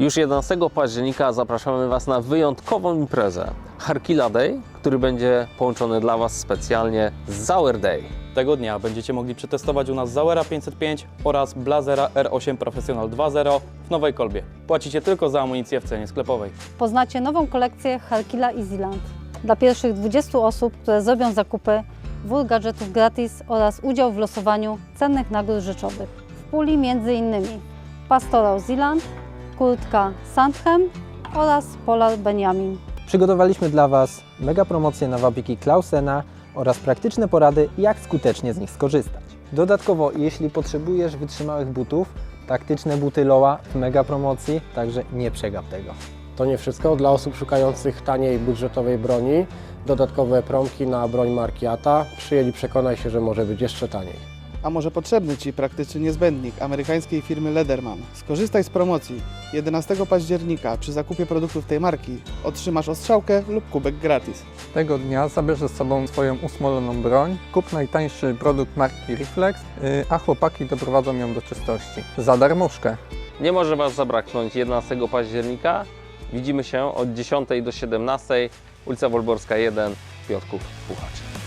Już 11 października zapraszamy Was na wyjątkową imprezę Harkila Day, który będzie połączony dla Was specjalnie z Zauer Day. Tego dnia będziecie mogli przetestować u nas Zauera 505 oraz Blazera R8 Professional 2.0 w nowej kolbie. Płacicie tylko za amunicję w cenie sklepowej. Poznacie nową kolekcję Harkila Easyland. Dla pierwszych 20 osób, które zrobią zakupy, wór gadżetów gratis oraz udział w losowaniu cennych nagród rzeczowych. W puli m.in. Pastorał Zealand, kurtka Sandhem oraz Polar Benjamin. Przygotowaliśmy dla Was mega promocje na wabiki Klausena oraz praktyczne porady, jak skutecznie z nich skorzystać. Dodatkowo, jeśli potrzebujesz wytrzymałych butów, taktyczne buty Loa w mega promocji, także nie przegap tego. To nie wszystko. Dla osób szukających taniej budżetowej broni, dodatkowe promki na broń marki ATA. Przyjęli przekonaj się, że może być jeszcze taniej. A może potrzebny Ci praktyczny niezbędnik amerykańskiej firmy Lederman? Skorzystaj z promocji. 11 października przy zakupie produktów tej marki otrzymasz ostrzałkę lub kubek gratis. Tego dnia zabierz ze sobą swoją usmoloną broń, kup najtańszy produkt marki Reflex, yy, a chłopaki doprowadzą ją do czystości. Za darmożkę. Nie może Was zabraknąć 11 października. Widzimy się od 10 do 17, ulica Wolborska 1, Piotrków, Puchacz.